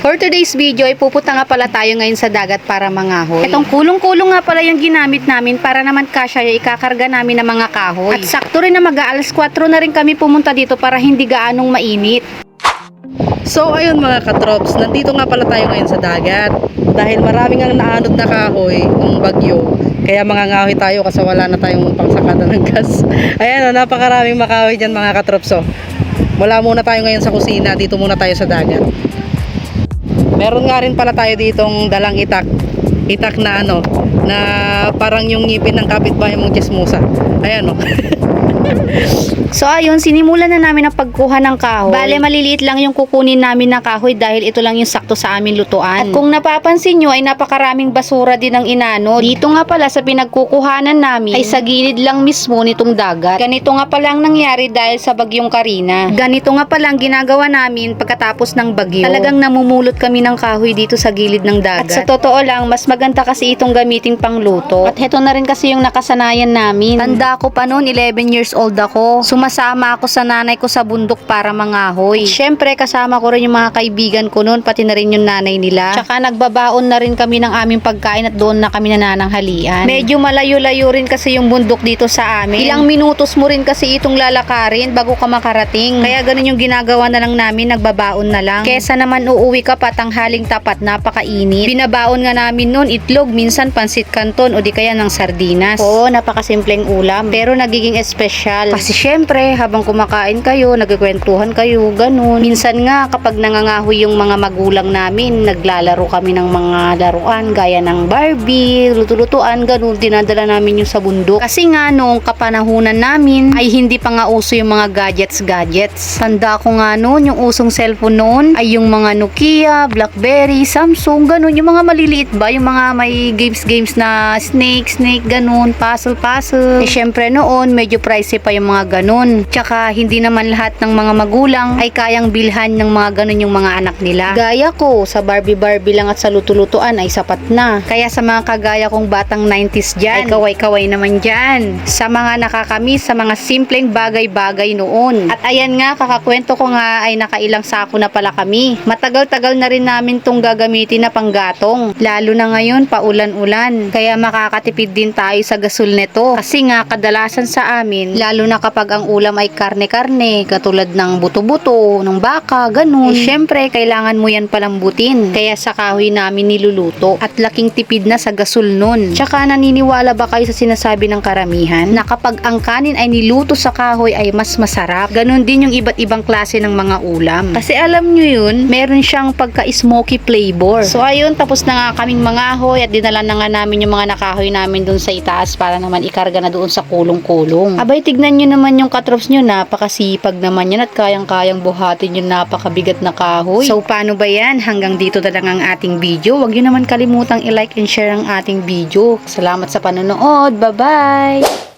For today's video ay pupunta nga pala tayo ngayon sa dagat para mangahoy. Itong kulong-kulong nga pala yung ginamit namin para naman kasya yung ikakarga namin ng mga kahoy. At sakto rin na mag-aalas 4 na rin kami pumunta dito para hindi gaanong mainit. So ayun mga katrops, nandito nga pala tayo ngayon sa dagat. Dahil maraming ang naanod na kahoy ng bagyo. Kaya mga ngahoy tayo kasi wala na tayong pangsakada ng gas. Ayan o, napakaraming makahoy dyan mga katrops. Oh. Wala muna tayo ngayon sa kusina, dito muna tayo sa dagat. Meron nga rin pala tayo ditong dalang itak. Itak na ano, na parang yung ngipin ng kapitbahay mong chismosa. Ayan oh. So ayun, sinimulan na namin ang pagkuha ng kahoy. Bale, maliliit lang yung kukunin namin na kahoy dahil ito lang yung sakto sa amin lutuan. At kung napapansin nyo ay napakaraming basura din ang inano. Dito nga pala sa pinagkukuhanan namin ay sa gilid lang mismo nitong dagat. Ganito nga pala ang nangyari dahil sa bagyong Karina. Ganito nga pala ang ginagawa namin pagkatapos ng bagyo. Talagang namumulot kami ng kahoy dito sa gilid ng dagat. At sa totoo lang, mas maganda kasi itong gamiting pangluto. At heto na rin kasi yung nakasanayan namin. Tanda ko pa noon, 11 years ako. Sumasama ako sa nanay ko sa bundok para mangahoy. Siyempre, kasama ko rin yung mga kaibigan ko noon, pati na rin yung nanay nila. Tsaka nagbabaon na rin kami ng aming pagkain at doon na kami nanananghalian. Medyo malayo-layo rin kasi yung bundok dito sa amin. Ilang minutos mo rin kasi itong lalakarin bago ka makarating. Kaya ganun yung ginagawa na lang namin, nagbabaon na lang. Kesa naman uuwi ka pa tanghaling tapat, napakainit. Binabaon nga namin noon itlog, minsan pansit canton o di kaya ng sardinas. Oo, napakasimpleng ulam. Pero nagiging espesyal. Kasi syempre, habang kumakain kayo, nagkikwentuhan kayo, ganun. Minsan nga, kapag nangangahoy yung mga magulang namin, naglalaro kami ng mga laruan, gaya ng Barbie, luto-lutuan, ganun, dinadala namin yung sa bundok. Kasi nga, noong kapanahunan namin, ay hindi pa nga uso yung mga gadgets-gadgets. Tanda ko nga noon, yung usong cellphone noon, ay yung mga Nokia, Blackberry, Samsung, ganun, yung mga maliliit ba, yung mga may games-games na snake, snake, ganun, puzzle-puzzle. Eh, syempre noon, medyo pricey pa yung mga ganun. Tsaka, hindi naman lahat ng mga magulang ay kayang bilhan ng mga ganun yung mga anak nila. Gaya ko, sa Barbie-Barbie lang at sa luto-lutuan ay sapat na. Kaya sa mga kagaya kong batang 90s dyan, ay kaway-kaway naman dyan. Sa mga nakakamiss, sa mga simpleng bagay-bagay noon. At ayan nga, kakakwento ko nga ay nakailang sako na pala kami. Matagal-tagal na rin namin tong gagamitin na panggatong. Lalo na ngayon, paulan-ulan. Kaya makakatipid din tayo sa gasol nito. Kasi nga, kadalasan sa amin, lalo na kapag ang ulam ay karne-karne, katulad ng buto-buto, ng baka, ganun. Eh, syempre, kailangan mo yan palambutin. Kaya sa kahoy namin niluluto. At laking tipid na sa gasol nun. Tsaka naniniwala ba kayo sa sinasabi ng karamihan na kapag ang kanin ay niluto sa kahoy ay mas masarap. Ganun din yung iba't ibang klase ng mga ulam. Kasi alam nyo yun, meron siyang pagka-smoky flavor. So ayun, tapos na nga kaming mga ahoy at dinala na nga namin yung mga nakahoy namin dun sa itaas para naman ikarga na doon sa kulong-kulong. Abay, tignan nyo naman yung katrops nyo, napakasipag naman yan at kayang-kayang buhatin yung napakabigat na kahoy. So paano ba yan? Hanggang dito na lang ang ating video. Huwag nyo naman kalimutang i-like and share ang ating video. Salamat sa panonood. Bye-bye!